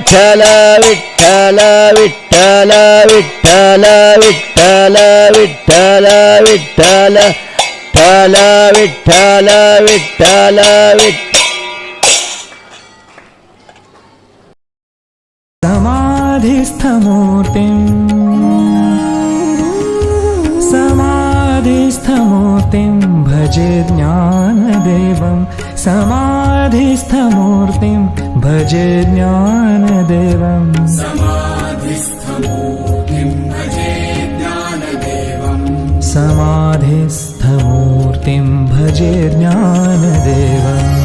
విఠల విఠల విఠల విఠల విఠల విఠల విఠల విఠల విఠల విఠల సమాధిస్థమూర్తిం समाधिस्थमूर्तिं भजे ज्ञानदेवं। समाधिस्थमूर्तिं भजे ज्ञानदेवम् समाधिस्थमूर्तिं भजे ज्ञानदेवम्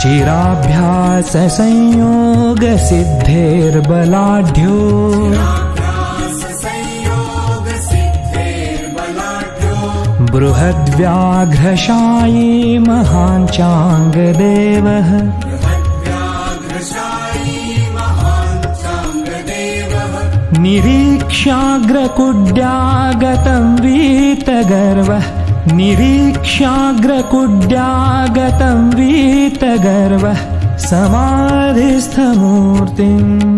चिराभ्याससंयोगसिद्धेर्बलाढ्यो बृहद्व्याघ्रशायी महान् चाङ्गदेवः। निरीक्ष्याग्रकुड्यागतं वीतगर्वः। निरीक्ष्याग्रकुड्यागतं वीतगर्वः। समाधिस्थमूर्तिम्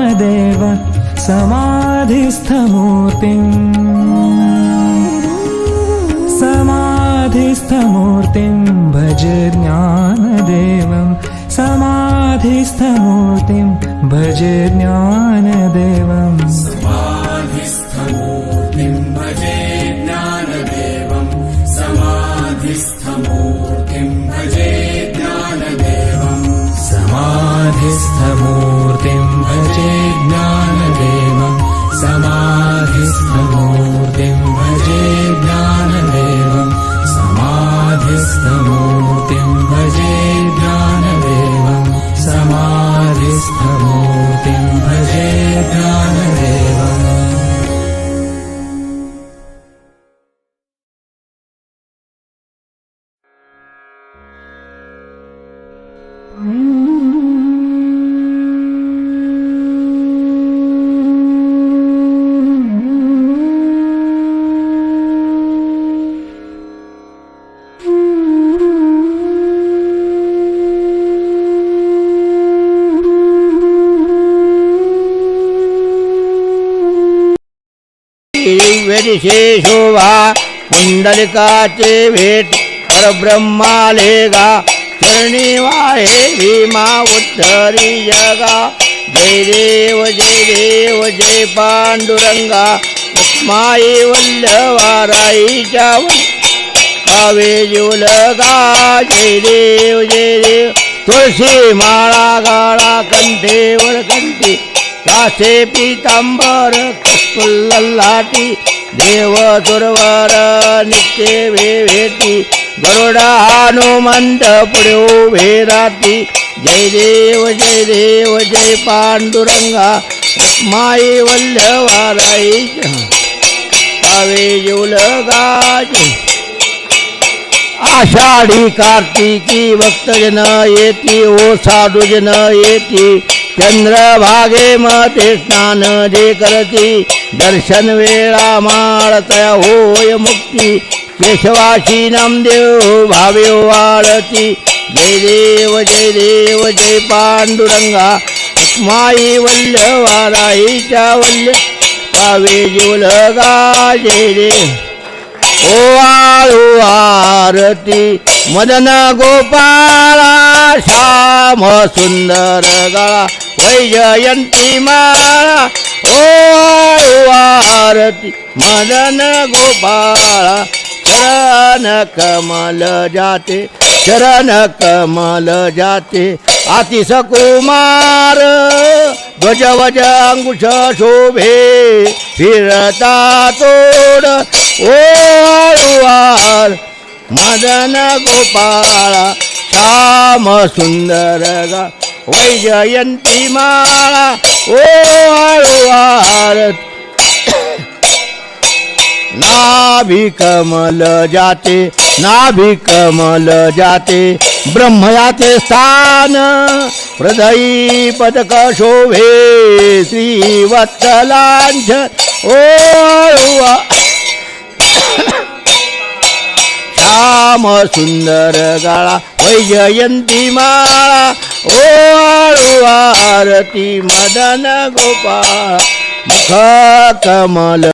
वामदेव ेव समाधिस्थमूर्तिं समाधिस्थमूर्तिं भजे ज्ञानदेवं समाधिस्थमूर्तिं भजे ज्ञानदेवम्। शोभा कुंडलिकाचे भेट परब्रह्मालेगा चरणी वाहे भीमा उत्तरी जगा जय देव जय देव जय पांडुरंगा माई वल्लवाराईच्या कावे जीवलगा जय देव जय देव. तुळशी माळा गाळा कंठेवर कंठी कासे पितांबर कुल्लाटी देव दुर्वार नित्य भेटी गरुडा हनुमंत पुढे उभे राती जय देव जय देव जय पांडुरंगा माई वल्लवाराई कावे जीवलगा आषाढी कार्तिकी भक्तजन येती ओ साधुजन येती. चंद्रभागे मते स्नान जे करती दर्शन वेळा माळतया होय मुक्ती. केशवाशी नामदेव भावे वाळती. जय देव जय देव जय पांडुरंगा. माई वल्लवाराईच्या वल्ल पावे जीवलगा जय देव ओवाळू आरती मदन गोपाला श्याम सुंदर गळा. वैजयंती माळा ओ आरती मदन गोपाळा चरण कमल जाते चरण कमल जाते आतिश कुमार ध्वज वज अंकुश शोभे फिरता तोड ओवार मदन गोपाळा श्याम सुंदर गा वैजयंती माळा ओवार नाभी कमल जाते नाभी कमल जाते ब्रह्मयाचे स्थान. हृदयी पदक शोभे श्रीवत्सलांछ ओ श्याम सुंदर गाळा वैजयंती माळा. ઓળુ આરતી મદન ગોપાળ મુખ કમલ